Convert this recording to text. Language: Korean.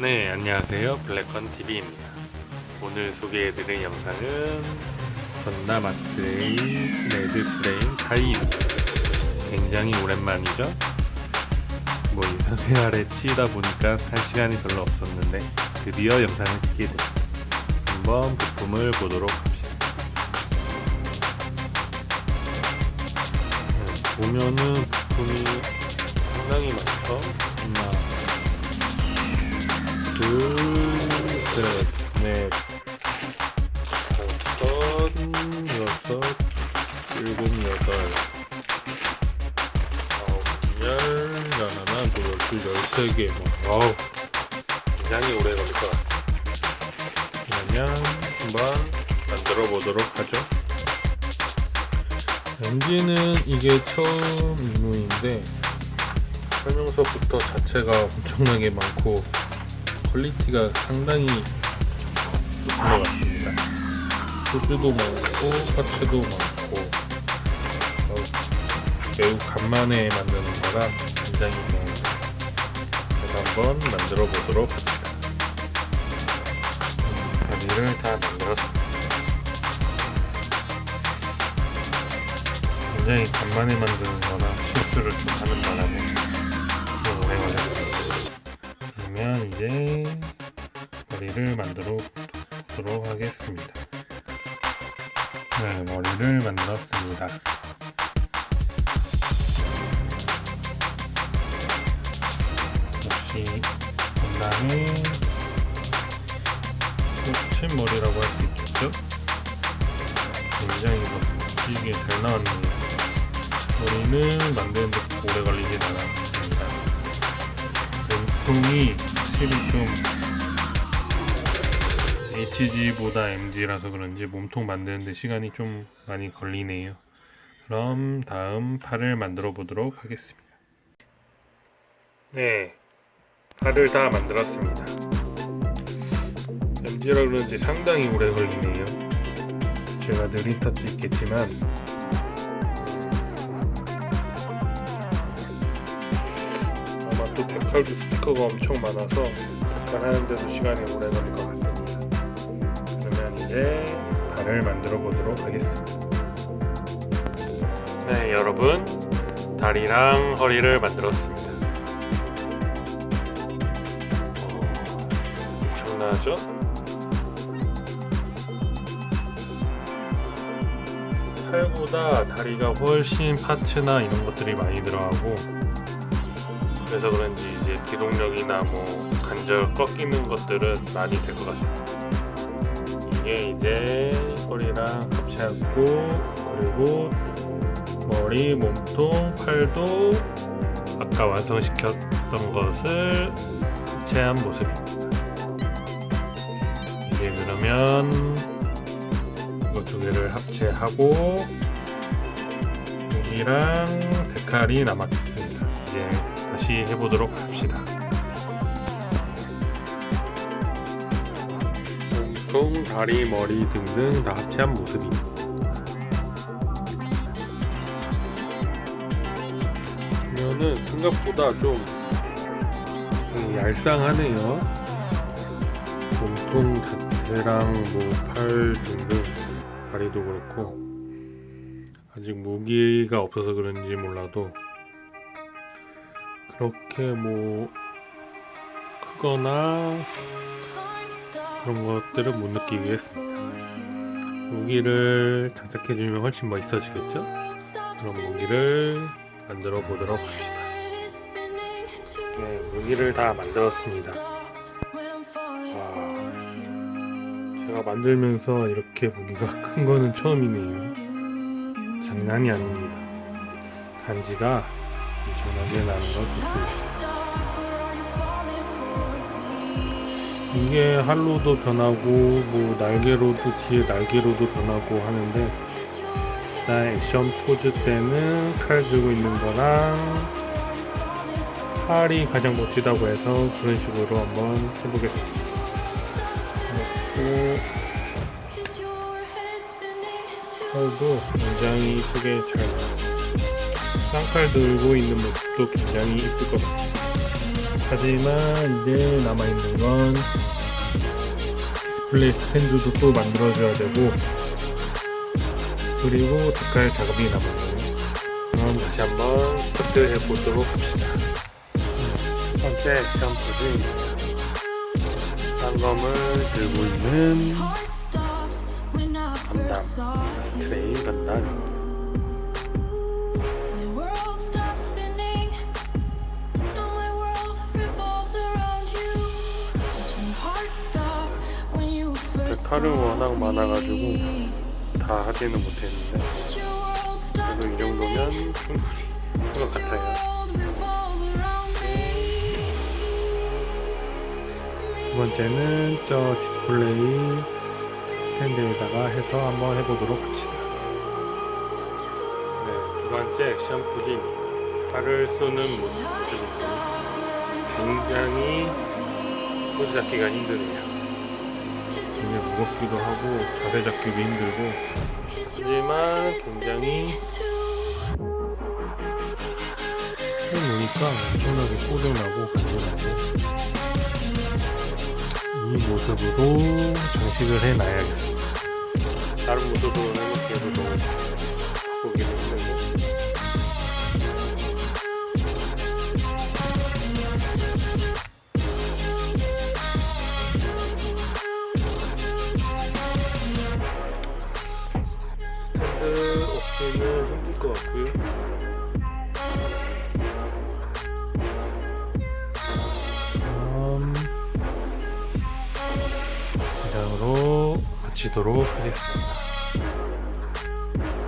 네, 안녕하세요. 블랙건 TV입니다. 오늘 소개해드릴 영상은 건나 마트의 레드 프레임 타이입니다. 굉장히 오랜만이죠? 뭐 인사생활에 치이다 보니까 할 시간이 별로 없었는데 드디어 영상을 찍게 됐습니다. 한번 부품을 보도록 합시다. 네, 보면은 부품이 상당히 많죠? 하나, 둘, 셋, 넷, 다섯, 여섯, 일곱, 여덟, 아홉, 열, 하나, 둘, 열둘, 열세 개. 뭐, 어우, 굉장히 오래 걸릴 것 같아요. 그러면 한번 만들어 보도록 하죠. 엔진은 이게 처음 입문인데 설명서부터 자체가 엄청나게 많고 퀄리티가 상당히 좋은 것 같습니다. 소주도 많고 파츠도 많고 어, 매우 간만에 만드는 거라 굉장히 좋은 제가 한번 만들어 보도록 합니다. 다리를 다 만들었습니다. 굉장히 간만에 만드는 거라 실수를 좀 하는 바람에 머리를 만들어 보도록 하겠습니다. 네, 머리를 만들었습니다. 역시 건담의 꽃침머리라고 할 수 있겠죠? 굉장히 멋지게 잘 나왔네요. 머리는 만드는데 오래 걸리진 않았습니다. 몸통이 확실히 좀 HG보다 MG라서 그런지 몸통 만드는데 시간이 좀 많이 걸리네요. 그럼 다음 팔을 만들어 보도록 하겠습니다. 네, 팔을 다 만들었습니다. MG라 그런지 상당히 오래 걸리네요. 제가 느린 탓도 있겠지만 아마 또 데칼도 스티커가 엄청 많아서 하는데도 시간이 오래 걸릴 것 같습니다. 이제 발을 만들어 보도록 하겠습니다. 네, 여러분 다리랑 허리를 만들었습니다. 어, 엄청나죠? 팔보다 다리가 훨씬 파츠나 이런 것들이 많이 들어가고 그래서 그런지 이제 기동력이나 뭐 관절 꺾이는 것들은 많이 될 것 같아요. 이게 이제 허리랑 합체하고 그리고 머리, 몸통, 팔도 아까 완성시켰던 것을 합체한 모습입니다. 이제 그러면 이거 두 개를 합체하고 여기랑 데칼이 남았습니다. 이제 다시 해보도록 합시다. 몸통, 다리, 머리 등등 다 합체한 모습입니다. 보면은 생각보다 좀 음, 얄쌍하네요. 몸통 자체랑 뭐 팔 등등 다리도 그렇고 아직 무기가 없어서 그런지 몰라도 그렇게 뭐 크거나 그런 것들은 못 느끼게 했습니다. 무기를 장착해주면 훨씬 멋있어지겠죠? 그럼 무기를 만들어 보도록 합시다. 네, 무기를 다 만들었습니다. 와, 제가 만들면서 이렇게 무기가 큰 거는 처음이네요. 장난이 아닙니다. 단지가 엄청나게 나는 것 같습니다. 이게 할로도 변하고 뭐 날개로도 뒤에 날개로도 변하고 하는데 일단 액션 포즈 때는 칼 들고 있는 거랑 팔이 가장 멋지다고 해서 그런 식으로 한번 해보겠습니다. 그리고 칼도 굉장히 크게 잘. 쌍칼 들고 있는 모습도 굉장히 이쁠 것 같아요. 하지만 이제 남아있는 건 디스플레이 스탠드도 또 만들어줘야 되고 그리고 데칼 작업이 남았네요 그럼 다시 한번 스타트 해 보도록 합시다 첫 번째 액션 포즈입니다 쌍검을 들고 있는 you. 트레인 건담 칼은 워낙 많아가지고 me? 다 하지는 못했는데 그래도 이? 정도면 충분히 한것 같아요? 두 번째는 저 디스플레이 스탠드에다가 해서 한번 해보도록 합시다. 네, 두 번째 액션 포즈입니다. 팔을 쏘는 모습입니다. 굉장히 포즈 잡기가 힘드네요. 굉장히 무겁기도 하고 자세 잡기도 힘들고. 하지만 굉장히 해놓으니까 엄청나게 뽀근하고 간지나고. 이 모습으로 장식을 해놔야겠습니다. 다른 모습으로 해놓기에도 너무 보기 힘들고 4 лет.